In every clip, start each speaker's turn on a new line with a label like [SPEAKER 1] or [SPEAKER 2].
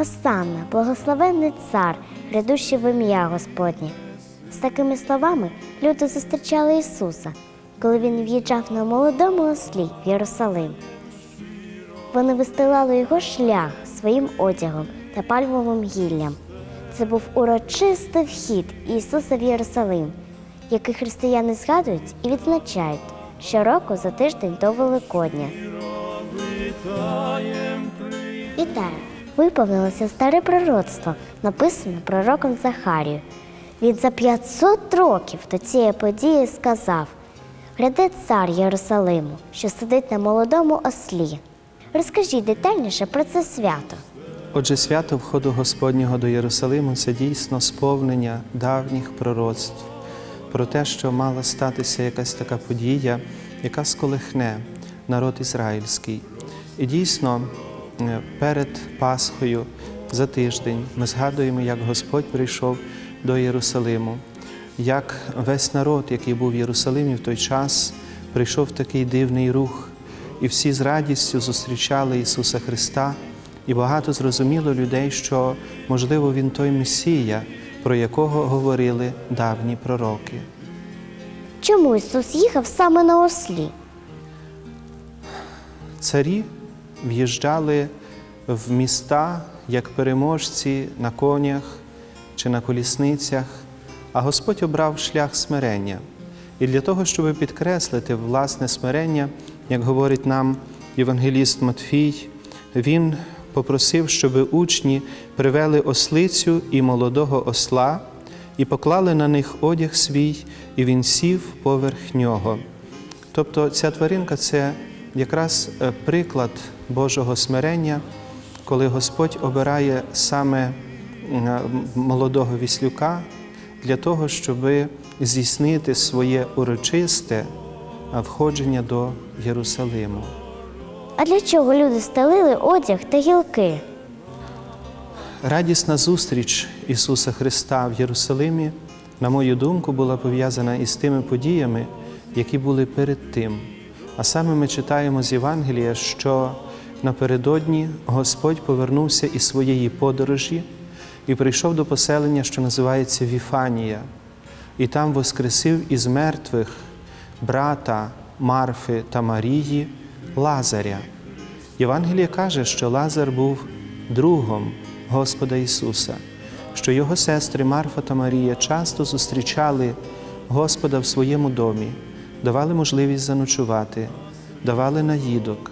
[SPEAKER 1] Госанна, благословенний цар, грядущий в ім'я Господнє. З такими словами люди зустрічали Ісуса, коли Він в'їжджав на молодому ослі в Єрусалим. Вони вистилали його шлях своїм одягом та пальмовим гіллям. Це був урочистий вхід Ісуса в Єрусалим, який християни згадують і відзначають щороку за тиждень до Великодня. Вітаю! Виповнилося старе пророцтво, написане пророком Захарію. Він за 500 років до цієї події сказав: Гляде цар Єрусалиму, що сидить на молодому ослі. Розкажіть детальніше про це свято.
[SPEAKER 2] Отже, свято входу Господнього до Єрусалиму це дійсно сповнення давніх пророцтв про те, що мала статися якась така подія, яка сколихне народ ізраїльський. І дійсно, перед Пасхою за тиждень ми згадуємо, як Господь прийшов до Єрусалиму, як весь народ, який був в Єрусалимі в той час, прийшов в такий дивний рух, і всі з радістю зустрічали Ісуса Христа. І багато зрозуміло людей, що, можливо, Він той Месія, про якого говорили давні пророки.
[SPEAKER 1] Чому Ісус їхав саме на ослі?
[SPEAKER 2] Царі в'їжджали в міста як переможці на конях чи на колісницях, а Господь обрав шлях смирення. І для того, щоб підкреслити власне смирення, як говорить нам євангеліст Матфій, він попросив, щоб учні привели ослицю і молодого осла і поклали на них одяг свій, і він сів поверх нього. Тобто ця тваринка це якраз е, приклад Божого смирення, коли Господь обирає саме молодого віслюка для того, щоб здійснити своє урочисте входження до Єрусалиму.
[SPEAKER 1] А для чого люди стелили одяг та гілки?
[SPEAKER 2] Радісна зустріч Ісуса Христа в Єрусалимі, на мою думку, була пов'язана із тими подіями, які були перед тим. А саме ми читаємо з Євангелія, що напередодні Господь повернувся із своєї подорожі і прийшов до поселення, що називається Віфанія, і там воскресив із мертвих брата Марфи та Марії Лазаря. Євангеліє каже, що Лазар був другом Господа Ісуса, що його сестри Марфа та Марія часто зустрічали Господа в своєму домі, давали можливість заночувати, давали наїдок.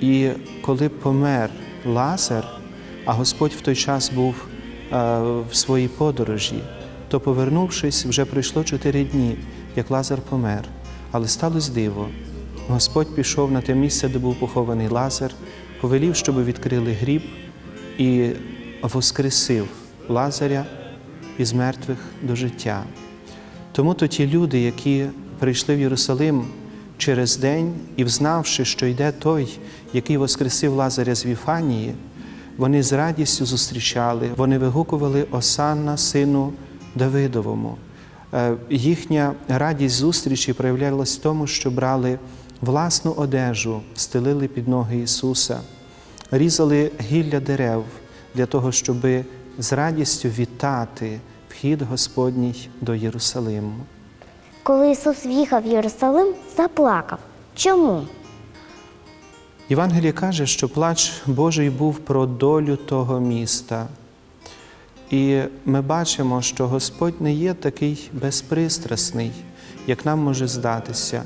[SPEAKER 2] І коли помер Лазар, а Господь в той час був е, в своїй подорожі, то, повернувшись, вже пройшло чотири дні, як Лазар помер. Але сталося диво. Господь пішов на те місце, де був похований Лазар, повелів, щоб відкрили гріб і воскресив Лазаря із мертвих до життя. Тому то ті люди, які прийшли в Єрусалим через день і взнавши, що йде той, який воскресив Лазаря з Віфанії, вони з радістю зустрічали, вони вигукували Осанна, сину Давидовому. Е, Їхня радість зустрічі проявлялась в тому, що брали власну одежу, стелили під ноги Ісуса, різали гілля дерев для того, щоб з радістю вітати вхід Господній до Єрусалиму.
[SPEAKER 1] Коли Ісус в'їхав в Єрусалим, заплакав. Чому?
[SPEAKER 2] Євангеліє каже, що плач Божий був про долю того міста. І ми бачимо, що Господь не є такий безпристрасний, як нам може здатися.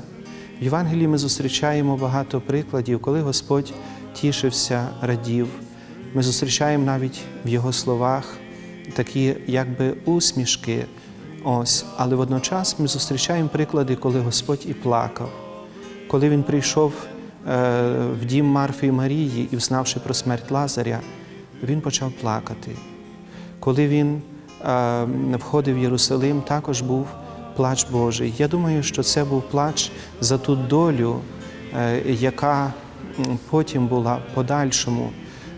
[SPEAKER 2] В Євангелії ми зустрічаємо багато прикладів, коли Господь тішився, радів. Ми зустрічаємо навіть в Його словах такі якби усмішки. Ось, але водночас ми зустрічаємо приклади, коли Господь і плакав, коли Він прийшов е, в дім Марфи і Марії і, взнавши про смерть Лазаря, він почав плакати. Коли він е, входив в Єрусалим, також був плач Божий. Я думаю, що це був плач за ту долю, е, яка потім була подальшому,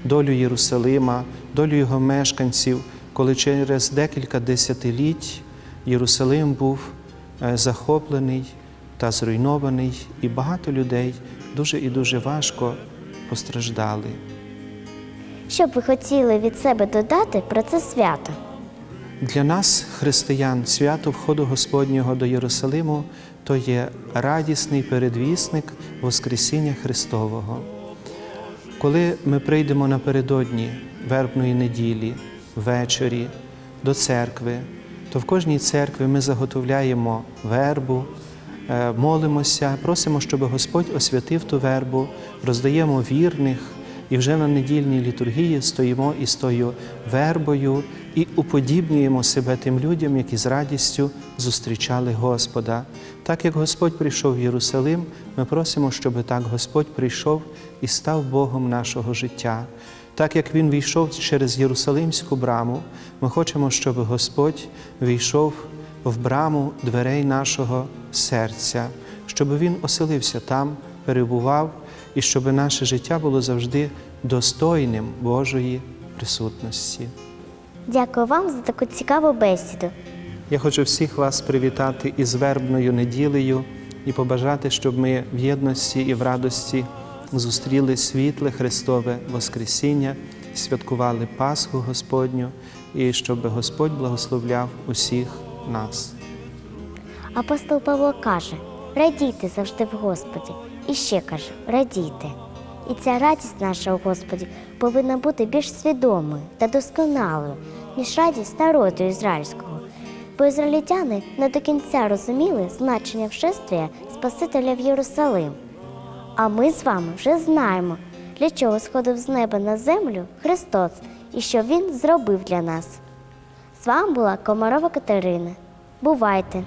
[SPEAKER 2] долю Єрусалима, долю його мешканців, коли через декілька десятиліть Єрусалим був е, захоплений та зруйнований, і багато людей дуже і дуже важко постраждали.
[SPEAKER 1] Що б ви хотіли від себе додати про це свято?
[SPEAKER 2] Для нас, християн, свято входу Господнього до Єрусалиму то є радісний передвісник Воскресіння Христового. Коли ми прийдемо напередодні вербної неділі, ввечері до церкви, то в кожній церкві ми заготовляємо вербу, е, молимося, просимо, щоб Господь освятив ту вербу, роздаємо вірних, і вже на недільній літургії стоїмо із тою вербою і уподібнюємо себе тим людям, які з радістю зустрічали Господа. Так як Господь прийшов в Єрусалим, ми просимо, щоб так Господь прийшов і став Богом нашого життя. Так як Він війшов через Єрусалимську браму, ми хочемо, щоб Господь війшов в браму дверей нашого серця, щоб Він оселився там, перебував, і щоб наше життя було завжди достойним Божої присутності.
[SPEAKER 1] Дякую вам за таку цікаву бесіду.
[SPEAKER 2] Я хочу всіх вас привітати із вербною неділею і побажати, щоб ми в єдності і в радості зустріли світле Христове Воскресіння, святкували Пасху Господню і щоб Господь благословляв усіх нас.
[SPEAKER 1] Апостол Павло каже: радійте завжди в Господі. І ще каже, радійте. І ця радість наша у Господі повинна бути більш свідомою та досконалою, ніж радість народу ізраїльського. Бо ізраїльтяни не до кінця розуміли значення вшествия Спасителя в Єрусалим. А ми з вами вже знаємо, для чого сходив з неба на землю Христос і що Він зробив для нас. З вами була Комарова Катерина. Бувайте!